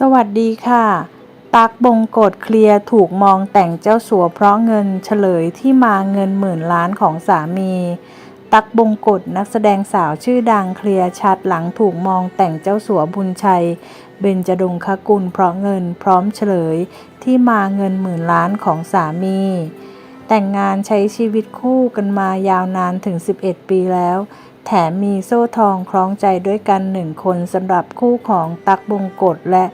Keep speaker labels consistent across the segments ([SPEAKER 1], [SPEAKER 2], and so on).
[SPEAKER 1] สวัสดีค่ะ ตักบงกฎเคลียร์ถูกมองแต่งเจ้าสัวเพราะเงินเฉลยที่มาเงินหมื่นล้านของสามี ตักบงกฎนักแสดงสาวชื่อดังเคลียร์ชัดหลังถูกมองแต่งเจ้าสัวบุญชัย เบญจดงคกุลเพราะเงินพร้อมเฉลยที่มาเงินหมื่นล้านของสามี แต่งงานใช้ชีวิตคู่กันมายาวนานถึง 11 ปีแล้ว แถมมีโซ่ทองคล้องใจด้วยกันหนึ่งคนสำหรับคู่ของตักบงกฎและ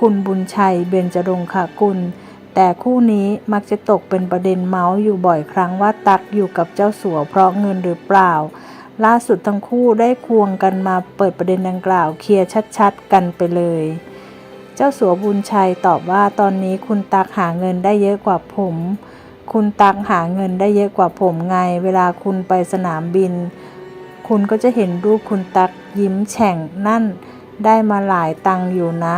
[SPEAKER 1] คุณบุญชัยเบญจรงคกุล แต่คู่นี้มักจะตกเป็นประเด็นเมาส์อยู่บ่อยครั้งว่าตักอยู่กับเจ้าสัวเพราะเงินหรือเปล่า ล่าสุดทั้งคู่ได้ควงกันมาเปิดประเด็นดังกล่าวเคลียร์ชัดๆ กันไปเลย เจ้าสัวบุญชัยตอบว่าตอนนี้คุณตักหาเงินได้เยอะกว่าผม คุณตักหาเงินได้เยอะกว่าผมไง เวลาคุณไปสนามบิน คุณก็จะเห็นรูปคุณตักยิ้มแฉ่งนั่น ได้มาหลายตังค์อยู่นะ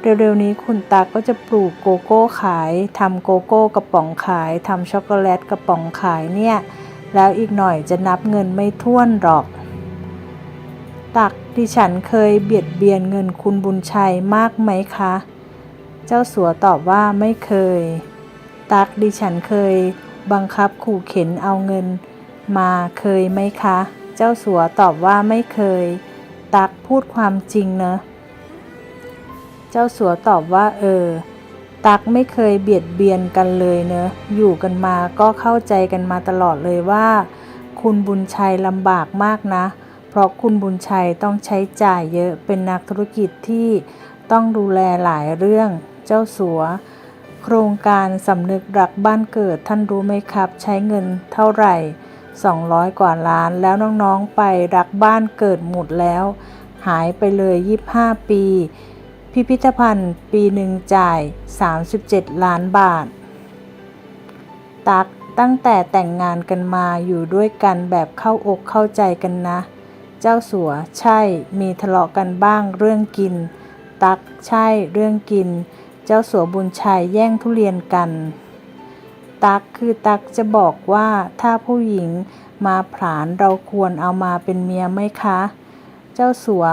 [SPEAKER 1] เร็วๆนี้คุณตักก็จะปลูกโกโก้ขายทำโกโก้กระป๋องขายทำช็อกโกแลตกระป๋องขายเนี่ย แล้วอีกหน่อยจะนับเงินไม่ถ้วนหรอก ตักดิฉันเคยเบียดเบียนเงินคุณบุญชัยมากไหมคะ เจ้าสัวตอบว่าไม่เคย ตักดิฉันเคยบังคับขู่เข็นเอาเงินมาเคยไหมคะ เจ้าสัวตอบว่าไม่เคย ตักพูดความจริงเนอะ เจ้าสัวตอบว่า เออ ตักไม่เคยเบียดเบียนกันเลยเนอะ อยู่กันมาก็เข้าใจกันมาตลอดเลยว่า คุณบุญชัยลำบากมากนะ เพราะคุณบุญชัยต้องใช้จ่ายเยอะ เป็นนักธุรกิจที่ต้องดูแลหลายเรื่อง เจ้าสัวโครงการสำนึกรักบ้านเกิดท่านรู้ไหมครับ ใช้เงินเท่าไหร่ 200 กว่าล้านแล้วน้องๆไปรักบ้านเกิดหมดแล้ว หายไปเลย 25 ปี พิพิธภัณฑ์ปีหนึ่งจ่าย 37 ล้านบาท ตักตั้งแต่แต่งงานกันมาอยู่ด้วยกันแบบเข้าอกเข้าใจกันนะ เจ้าสัวใช่มีทะเลาะกันบ้างเรื่องกิน ตักใช่เรื่องกิน เจ้าสัวบุญชัยแย่งทุเรียนกัน ตักคือตักจะบอกว่าถ้าผู้หญิงมาผลานเราควรเอามาเป็นเมียไหมคะ เจ้าสัว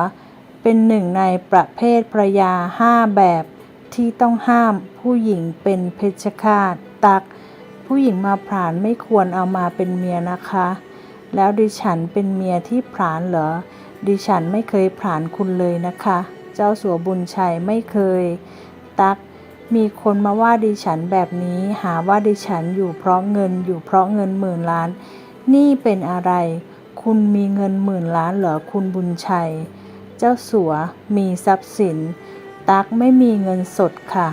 [SPEAKER 1] เป็นหนึ่งในประเภทภรยาห้าแบบที่ต้องห้ามผู้หญิงเป็นเพชฌฆาตตัก ผู้หญิงมาผลานไม่ควรเอามาเป็นเมียนะคะ แล้วดิฉันเป็นเมียที่ผลานเหรอ ดิฉันไม่เคยผลานคุณเลยนะคะ เจ้าสัวบุญชัยไม่เคย ตัก มีคนมาว่าดิฉันแบบนี้หาว่าดิฉันอยู่เพราะเงินอยู่เพราะเงินหมื่นล้าน นี่เป็นอะไร คุณมีเงินหมื่นล้านเหรอคุณบุญชัย เจ้าสัวมีทรัพย์สิน ตักไม่มีเงินสดค่ะ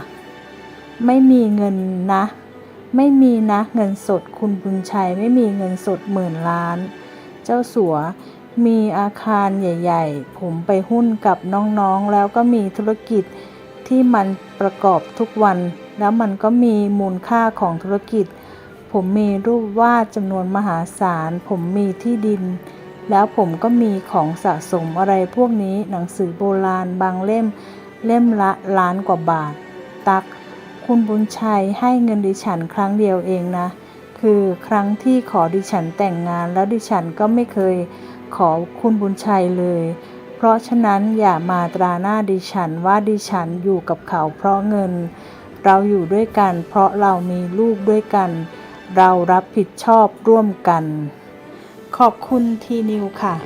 [SPEAKER 1] ไม่มีเงินนะ ไม่มีนะเงินสดคุณบุญชัยไม่มีเงินสดหมื่นล้าน เจ้าสัวมีอาคารใหญ่ ๆ ผมไปหุ้นกับน้องๆแล้วก็มีธุรกิจ ที่มันประกอบทุกวัน แล้วมันก็มีมูลค่าของธุรกิจ ผมมีรูปวาดจำนวนมหาศาล ผมมีที่ดิน แล้วผมก็มีของสะสมอะไรพวกนี้หนังสือโบราณบางเล่ม เล่มละล้านกว่าบาท ตัก คุณบุญชัยให้เงินดิฉันครั้งเดียวเองนะ คือครั้งที่ขอดิฉันแต่งงานแล้วดิฉันก็ไม่เคยขอคุณบุญชัยเลย เพราะฉะนั้นอย่ามาตราหน้าดิฉันว่าดิฉันอยู่กับเขาเพราะเงิน เราอยู่ด้วยกัน เพราะเรามีลูกด้วยกัน เรารับผิดชอบร่วมกัน ขอบคุณทีนิวค่ะ